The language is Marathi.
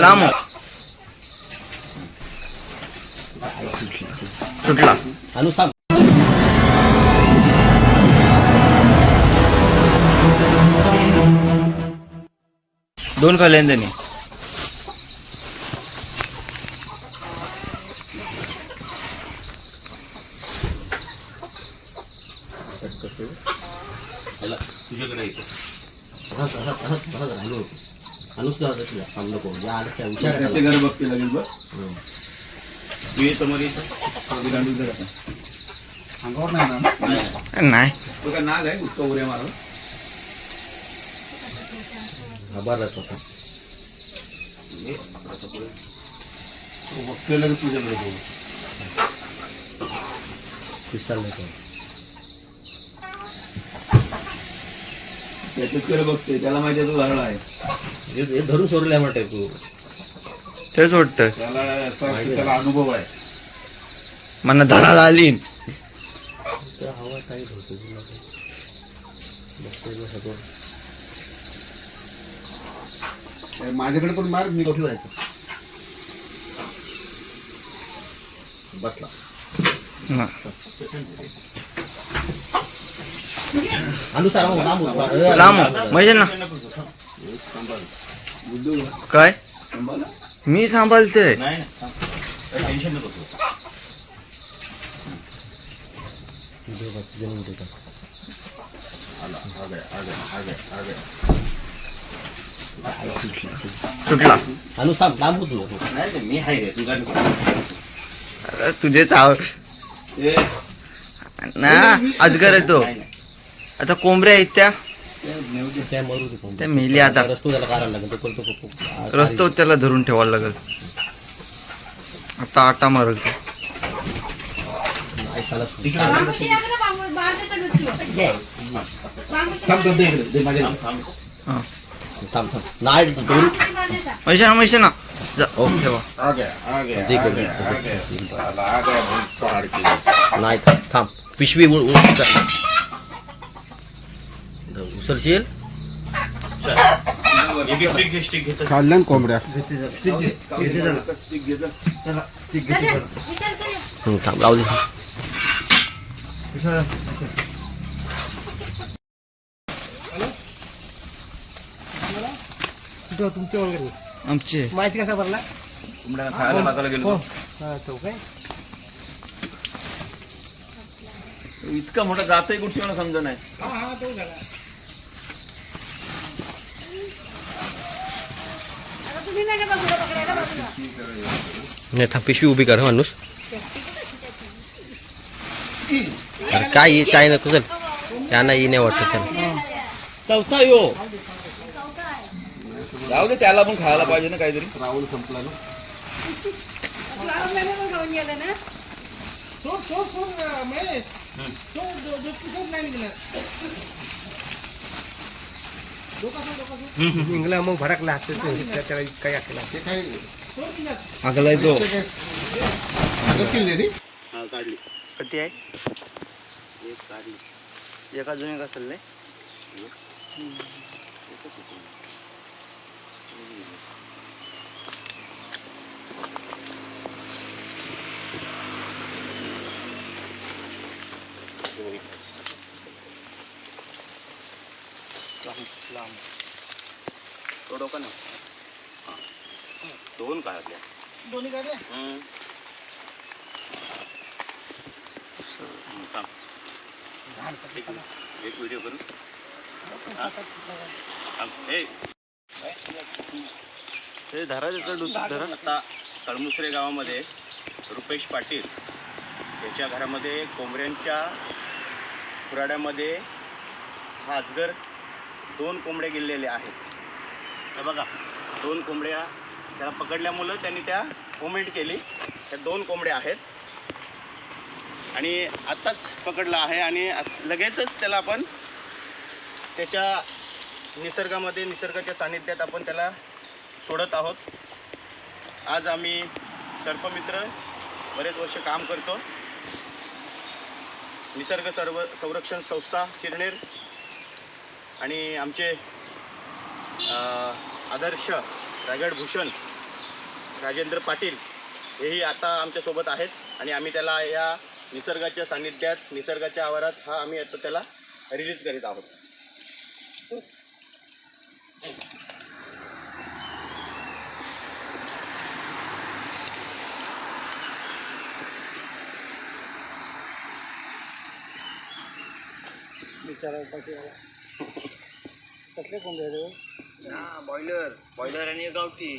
लांब सुटला दोन खाल्ले ना त्यांनी तुझ्याकडे येतो त्याचे घर बघते लागेल बघ येतो मध्ये येतो गांडूळ जर आता. अंगावर नाही ना? नाही, नाही. नाही तो काय नाग आहे? मारा. त्याच्याच कडे बघते त्याला माहिती आहे तो धरला आहे. धरून सोडल्या म्हणते तू. तेच वाटतं त्याला अनुभव आहे. मला धडाला आली. हवा काही होतो ए, माझ्याकडे पण मार मी ठेवायचं. बसला. हा. लांब म्हणजे ना काय मी सांभाळते तू. सुटला. अरे तुझे चाव ए, ना अजगर येतो नाही, नाही. आता कोंबड्या आहेत त्या. त्या मेली आता. रस्तो त्याला धरून ठेवायला लागेल. आता आटा मारल थांब. हा. मैशा मैशा ना. हो. नाही थांब थांब. पिशवी उलटी हे चल. खाल्ल्या ना कोंबड्या. चल, विशाल चल. हं, थांब लावू दे. आमचे. माहिती कसा भरला? हा तो काय? इतका मोठा जातोय कुठची मला समजा नाही हा हा तो झाला आता तुम्ही नाही थांब पिशवी उभी कर हं, माणूस अरे काय ये- काय नको चल त्यांना ये नाही वाटत चल चौथा यो जाऊ दे त्याला पण खायला पाहिजे ना काहीतरी राहुल संपला ना. सोड सोड सोड महेश सोड नाही निघणार निघला मग भडकला हात त्याला काही अकेला ते काय आगलाय तो. हा, काढली. कधी आहे? एक काढली. एका अजून एक. असेल नाही तो डोका ना. हा. दोन काढल्या दोन्ही. हम्म, थांब. एक व्हिडिओ करू. हा? धरा धरा. आता तळमुसरे गावामध्ये रुपेश पाटील याच्या घरामध्ये कोंबड्यांच्या खुराड्यामध्ये हा अजगर दोन कोंबड्या गेलेले आहेत. हे बघा दोन कोंबड्या त्याला पकडल्यामुळं त्यांनी त्या कोमेंट केली. त्या दोन कोंबड्या आहेत. आणि आत्ताच पकडला आहे आणि लगेचच त्याला आपण त्याच्या निसर्गामध्ये निसर्गाच्या सानिध्यात आपण त्याला सोडत आहोत. आज आम्ही सर्पमित्र बरेच वर्ष काम करतो. निसर्ग सर्व संरक्षण संस्था किरणेर आणि आमचे आदर्श रायगड भूषण राजेंद्र पाटील हेही आता आमच्यासोबत आहेत आणि आम्ही त्याला या निसर्गाच्या सान्निध्यात निसर्गाच्या आवारात हा आम्ही आता त्याला रिलीज करीत आहोत. কাটলে কম দিয়ে দেবো না ব্রয়লার। ব্রয়লার এনে গাউটি